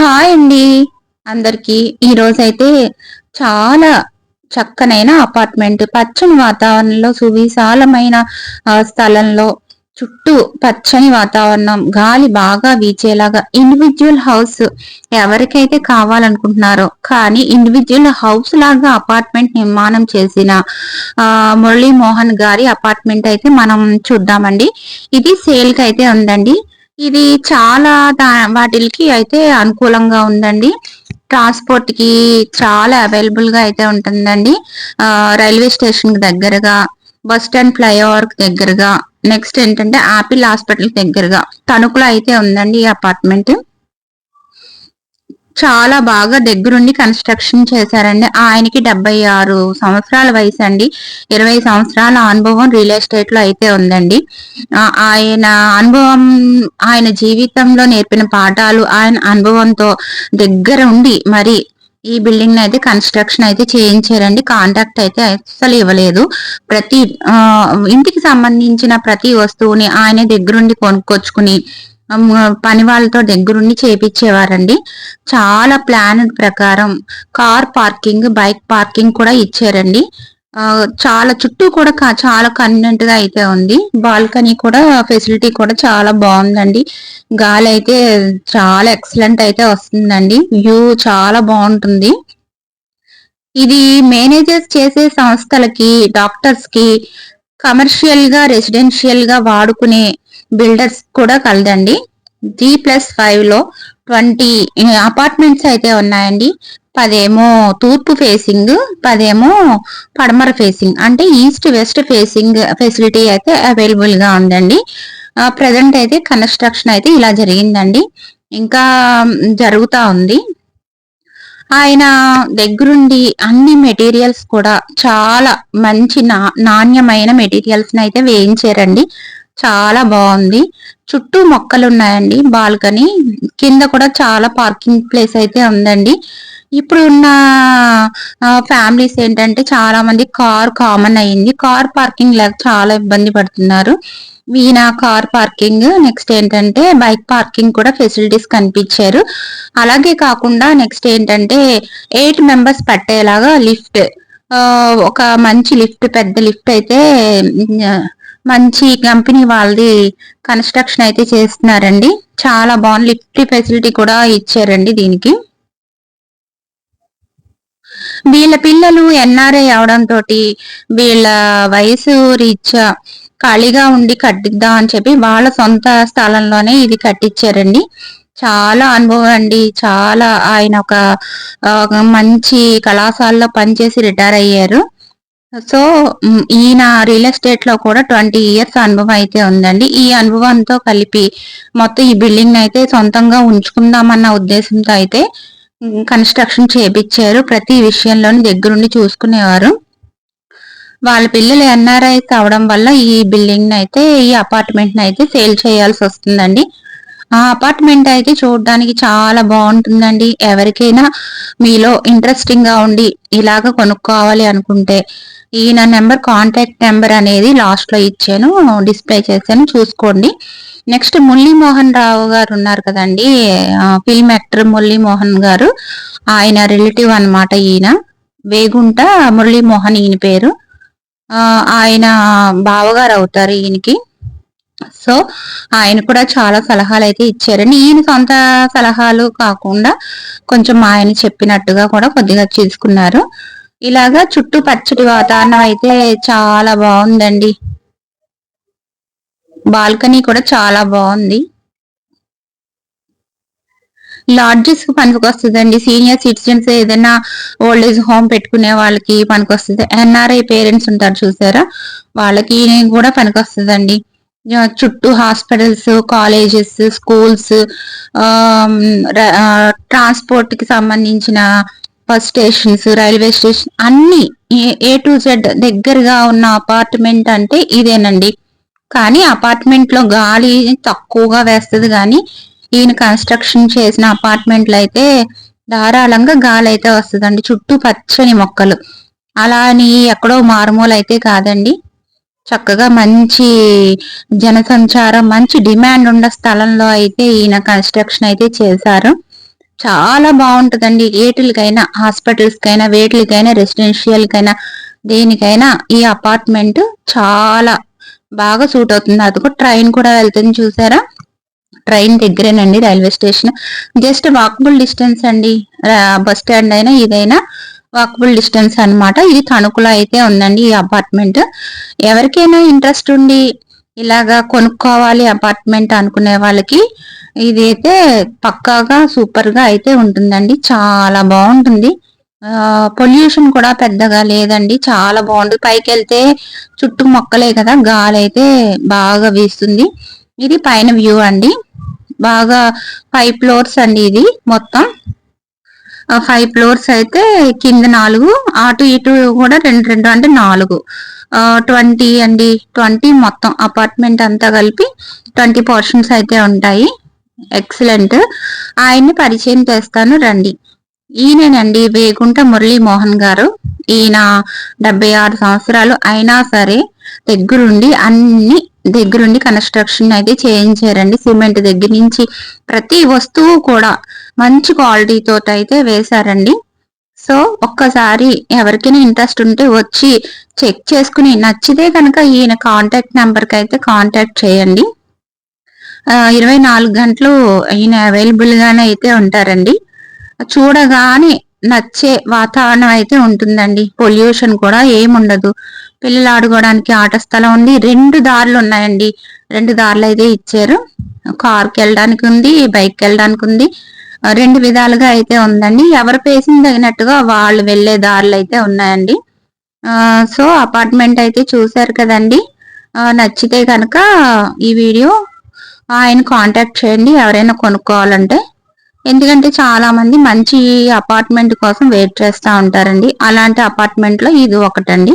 Hi అండి. అందరికి ఈరోజైతే చాలా చక్కనైన అపార్ట్మెంట్ పచ్చని వాతావరణంలో సువిశాలమైన స్థలంలో చుట్టూ పచ్చని వాతావరణం గాలి బాగా వీచేలాగా ఇండివిజువల్ హౌస్ ఎవరికైతే కావాలనుకుంటున్నారో కానీ ఇండివిజువల్ హౌస్ లాగా అపార్ట్మెంట్ నిర్మాణం చేసిన మురళీ మోహన్ గారి అపార్ట్మెంట్ అయితే మనం చూద్దామండి. ఇది సేల్కి అయితే ఉందండి. ఇది చాలా వాటికి అయితే అనుకూలంగా ఉందండి. ట్రాన్స్పోర్ట్కి చాలా అవైలబుల్గా అయితే ఉంటుందండి. రైల్వే స్టేషన్కి దగ్గరగా బస్ స్టాండ్ ఫ్లైఓవర్కి దగ్గరగా నెక్స్ట్ ఏంటంటే ఆపిల్ హాస్పిటల్ దగ్గరగా తణుకులో అయితే ఉందండి ఈ అపార్ట్మెంట్. చాలా బాగా దగ్గరుండి కన్స్ట్రక్షన్ చేశారండి. ఆయనకి డెబ్బై ఆరు సంవత్సరాల వయసు అండి. ఇరవై సంవత్సరాల అనుభవం రియల్ ఎస్టేట్లో అయితే ఉందండి. ఆయన అనుభవం ఆయన జీవితంలో నేర్పిన పాఠాలు ఆయన అనుభవంతో దగ్గర ఉండి మరి ఈ బిల్డింగ్ అయితే కన్స్ట్రక్షన్ అయితే చేయించారండి. కాంటాక్ట్ అయితే అసలు ఇవ్వలేదు. ప్రతి ఇంటికి సంబంధించిన ప్రతి వస్తువుని ఆయన దగ్గరుండి కొనుక్కొచ్చుకుని పని వాళ్ళతో దగ్గరుండి చేపించేవారండి చాలా ప్లాన్ ప్రకారం కార్ పార్కింగ్ బైక్ పార్కింగ్ కూడా ఇచ్చారండి. చాలా చుట్టూ కూడా చాలా కన్వీనెంట్గా అయితే ఉంది. బాల్కనీ కూడా ఫెసిలిటీ కూడా చాలా బాగుందండి. గాలి అయితే చాలా ఎక్సలెంట్ అయితే వస్తుందండి. వ్యూ చాలా బాగుంటుంది. ఇది మేనేజర్స్ చేసే సంస్థలకి డాక్టర్స్కి కమర్షియల్గా రెసిడెన్షియల్గా వాడుకునే బిల్డర్స్ కూడా కలదండి. జీ ప్లస్ ఫైవ్లో ట్వంటీ అపార్ట్మెంట్స్ అయితే ఉన్నాయండి. పదేమో తూర్పు ఫేసింగ్ పదేమో పడమర ఫేసింగ్ అంటే ఈస్ట్ వెస్ట్ ఫేసింగ్ ఫెసిలిటీ అయితే అవైలబుల్గా ఉందండి. ప్రజెంట్ అయితే కన్స్ట్రక్షన్ అయితే ఇలా జరిగిందండి. ఇంకా జరుగుతా ఉంది. ఆయన దగ్గరుండి అన్ని మెటీరియల్స్ కూడా చాలా మంచి నాణ్యమైన మెటీరియల్స్ అయితే వేయించారండి. చాలా బాగుంది. చుట్టూ మొక్కలు ఉన్నాయండి బాల్కనీ. కింద కూడా చాలా పార్కింగ్ ప్లేస్ అయితే ఉందండి. ఇప్పుడు ఉన్న ఫ్యామిలీస్ ఏంటంటే చాలా మంది కార్ కామన్ అయ్యింది. కార్ పార్కింగ్ లేక చాలా ఇబ్బంది పడుతున్నారు. వీనా కార్ పార్కింగ్. నెక్స్ట్ ఏంటంటే బైక్ పార్కింగ్ కూడా ఫెసిలిటీస్ కనిపించారు. అలాగే కాకుండా నెక్స్ట్ ఏంటంటే ఎయిట్ మెంబర్స్ పట్టేలాగా లిఫ్ట్. ఒక మంచి లిఫ్ట్ పెద్ద లిఫ్ట్ అయితే మంచి కంపెనీ వాళ్ళది కన్స్ట్రక్షన్ అయితే చేస్తున్నారండి. చాలా బాగుంది. లిఫ్ట్ ఫెసిలిటీ కూడా ఇచ్చారండి దీనికి. వీళ్ళ పిల్లలు ఎన్ఆర్ఐ అవడంతో వీళ్ళ వయసు రీత్యా ఖాళీగా ఉండి కట్టిద్దాం అని చెప్పి వాళ్ళ సొంత స్థలంలోనే ఇది కట్టించారండి చాలా అనుభవం అండి. చాలా ఆయన ఒక మంచి కళాశాలలో పనిచేసి రిటైర్ అయ్యారు. సో ఈయన రియల్ ఎస్టేట్లో కూడా ట్వంటీ ఇయర్స్ అనుభవం అయితే ఉందండి. ఈ అనుభవంతో కలిపి మొత్తం ఈ బిల్డింగ్ అయితే సొంతంగా ఉంచుకుందామన్న ఉద్దేశంతో అయితే కన్స్ట్రక్షన్ చేపించారు ప్రతి విషయంలోని దగ్గరుండి చూసుకునేవారు. వాళ్ళ పిల్లలు ఎన్ఆర్ఐ కావడం వల్ల ఈ బిల్డింగ్ అయితే ఈ అపార్ట్మెంట్ అయితే సేల్ చేయాల్సి వస్తుందండి. ఆ అపార్ట్మెంట్ అయితే చూడడానికి చాలా బాగుంటుందండి. ఎవరికైనా మీలో ఇంట్రెస్టింగ్గా ఉండి ఇలాగ కొనుక్కోవాలి అనుకుంటే ఈయన నెంబర్ కాంటాక్ట్ నెంబర్ అనేది లాస్ట్లో ఇచ్చాను డిస్ప్లే చేశాను చూసుకోండి. నెక్స్ట్ మురళీమోహన్ రావు గారు ఉన్నారు కదండి. ఫిల్మ్ యాక్టర్ మురళీమోహన్ గారు. ఆయన రిలేటివ్ అనమాట ఈయన. వేగుంట మురళీమోహన్ ఈయన పేరు. ఆయన బావగారు అవుతారు ఈయనకి. సో ఆయన కూడా చాలా సలహాలు అయితే ఇచ్చారండి ఈయన సొంత సలహాలు కాకుండా కొంచెం ఆయన చెప్పినట్టుగా కూడా కొద్దిగా తీసుకున్నారు ఇలాగా చుట్టూ పచ్చటి వాతావరణం అయితే చాలా బాగుందండి. బాల్కనీ కూడా చాలా బాగుంది. లాడ్జెస్కి పనికి వస్తుందండి సీనియర్ సిటిజన్స్ ఏదైనా ఓల్డ్ ఏజ్ హోమ్ పెట్టుకునే వాళ్ళకి పనికి వస్తుంది ఎన్ఆర్ఐ పేరెంట్స్ ఉంటారు చూసారా? వాళ్ళకి కూడా పనికి వస్తుందండి చుట్టూ హాస్పిటల్స్ కాలేజెస్ స్కూల్స్ ట్రాన్స్పోర్ట్కి సంబంధించిన బస్ స్టేషన్స్ రైల్వే స్టేషన్ అన్ని ఏ టు జెడ్ దగ్గరగా ఉన్న అపార్ట్మెంట్ అంటే ఇదేనండి. కానీ అపార్ట్మెంట్లో గాలి తక్కువగా వేస్తుంది కానీ ఈయన కన్స్ట్రక్షన్ చేసిన అపార్ట్మెంట్లు అయితే ధారాళంగా గాలి అయితే వస్తుందండి. చుట్టూ పచ్చని మొక్కలు. అలా అని ఎక్కడో మారుమూల అయితే కాదండి. చక్కగా మంచి జనసంచారం మంచి డిమాండ్ ఉన్న స్థలంలో అయితే ఈయన కన్స్ట్రక్షన్ అయితే చేశారు. చాలా బాగుంటుందండి. ఏటిలకైనా హాస్పిటల్స్కైనా వేటిలకైనా రెసిడెన్షియల్కైనా దేనికైనా ఈ అపార్ట్మెంట్ చాలా బాగా సూట్ అవుతుంది. అది కూడా ట్రైన్ కూడా వెళ్తుంది చూసారా? Train దగ్గరేనండి railway station. Just walkable distance అండి. బస్ స్టాండ్ అయినా ఇదైనా వాకబుల్ డిస్టెన్స్ అనమాట ఇది తణుకులో అయితే ఉందండి ఈ అపార్ట్మెంట్. ఎవరికైనా ఇంట్రెస్ట్ ఉండి ఇలాగా కొనుక్కోవాలి అపార్ట్మెంట్ అనుకునే వాళ్ళకి ఇది అయితే పక్కాగా సూపర్గా అయితే ఉంటుందండి. చాలా బాగుంటుంది. పొల్యూషన్ కూడా పెద్దగా లేదండి. చాలా బాగుంటుంది పైకి వెళ్తే చుట్టూ మొక్కలే కదా గాలి అయితే బాగా వీస్తుంది. ఇది పైన వ్యూ అండి. బాగా ఫైవ్ ఫ్లోర్స్ అండి ఇది మొత్తం. ఫైవ్ ఫ్లోర్స్ అయితే కింద నాలుగు అటు ఇటు కూడా రెండు రెండు అంటే నాలుగు. ట్వంటీ అండి ట్వంటీ మొత్తం అపార్ట్మెంట్ అంతా కలిపి ట్వంటీ పోర్షన్స్ అయితే ఉంటాయి. ఎక్సలెంట్ ఆయన్ని పరిచయం చేస్తాను రండి. ఈయనండి వేగుంట మురళీ మోహన్ గారు. ఈయన డెబ్బై ఆరు సంవత్సరాలు అయినా సరే దగ్గరుండి అన్ని దగ్గరుండి కన్స్ట్రక్షన్ అయితే చేయించారండి. సిమెంట్ దగ్గర నుంచి ప్రతి వస్తువు కూడా మంచి క్వాలిటీతో అయితే వేశారండి. సో ఒక్కసారి ఎవరికైనా ఇంట్రెస్ట్ ఉంటే వచ్చి చెక్ చేసుకుని నచ్చితే కనుక ఈయన కాంటాక్ట్ నెంబర్కి అయితే కాంటాక్ట్ చేయండి. ఇరవై నాలుగు గంటలు ఈయన అవైలబుల్గానే అయితే ఉంటారండి. చూడగానే నచ్చే వాతావరణం అయితే ఉంటుందండి. పొల్యూషన్ కూడా ఏముండదు. పిల్లలు ఆడుకోవడానికి ఆట స్థలం ఉంది. రెండు దారులు ఉన్నాయండి. రెండు దారులు అయితే ఇచ్చారు. కార్కి వెళ్ళడానికి ఉంది బైక్ వెళ్ళడానికి ఉంది. రెండు విధాలుగా అయితే ఉందండి. ఎవరు పేసింగ్ తగినట్టుగా వాళ్ళు వెళ్ళే దారులు అయితే ఉన్నాయండి. సో అపార్ట్మెంట్ అయితే చూసారు కదండి. నచ్చితే కనుక ఈ వీడియో ఆయన కాంటాక్ట్ చేయండి. ఎవరైనా కొనుక్కోవాలంటే. ఎందుకంటే చాలా మంది మంచి అపార్ట్మెంట్ కోసం వెయిట్ చేస్తూ ఉంటారండి. అలాంటి అపార్ట్మెంట్లో ఇది ఒకటండి.